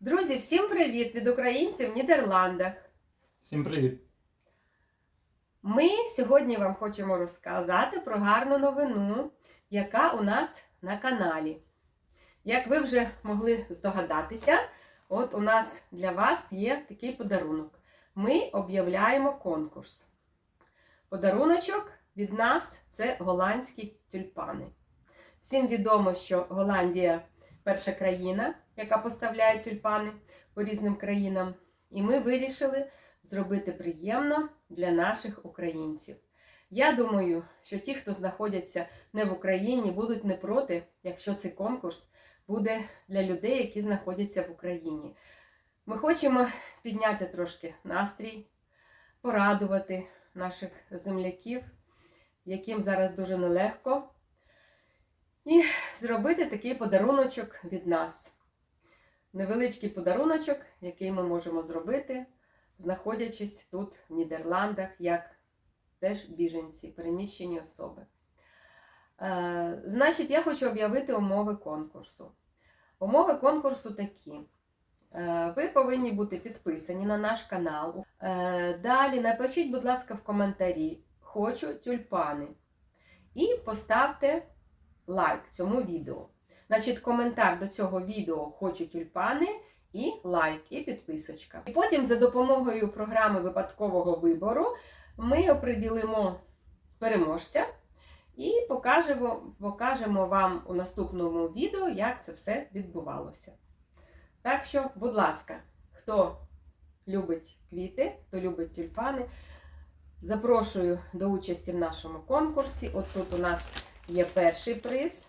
Друзі, всім привіт від українців в Нідерландах. Всім привіт! Ми сьогодні вам хочемо розказати про гарну новину, яка у нас на каналі. Як ви вже могли здогадатися, от у нас для вас є такий подарунок. Ми об'являємо конкурс. Подаруночок від нас це голландські тюльпани. Всім відомо, що Голландія перша країна, яка поставляє тюльпани по різним країнам. І ми вирішили зробити приємно для наших українців. Я думаю, що ті, хто знаходяться не в Україні, будуть не проти, якщо цей конкурс буде для людей, які знаходяться в Україні. Ми хочемо підняти трошки настрій, порадувати наших земляків, яким зараз дуже нелегко, і зробити такий подаруночок від нас. Невеличкий подаруночок, який ми можемо зробити знаходячись тут, в Нідерландах, як теж біженці, переміщені особи. Е, значить, я хочу об'явити умови конкурсу. Умови конкурсу такі. Е, ви повинні бути підписані на наш канал. Е, далі напишіть, будь ласка, в коментарі Хочу тюльпани. І поставте лайк цьому відео. Значить, коментар до цього відео Хочу тюльпани і лайк, і підписочка. І потім за допомогою програми випадкового вибору ми оприділимо переможця і покажемо, покажемо вам у наступному відео, як це все відбувалося. Так що, будь ласка, хто любить квіти, хто любить тюльпани, запрошую до участі в нашому конкурсі. От тут у нас є перший приз.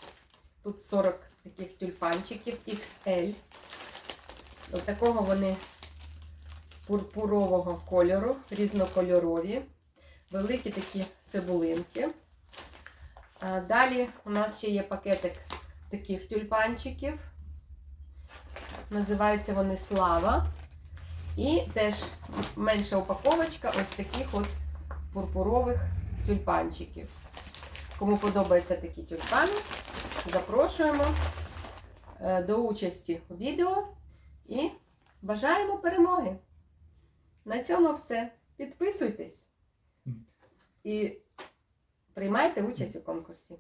Тут 40 таких тюльпанчиків XL. Ось такого вони пурпурового кольору, різнокольорові, великі такі цибулинки. А Далі у нас ще є пакетик таких тюльпанчиків. Називаються вони Слава. І теж менша упаковочка ось таких от пурпурових тюльпанчиків. Кому подобаються такі тюльпани, запрошуємо е, до участі у відео. І бажаємо перемоги. На цьому все. Підписуйтесь і приймайте участь у конкурсі.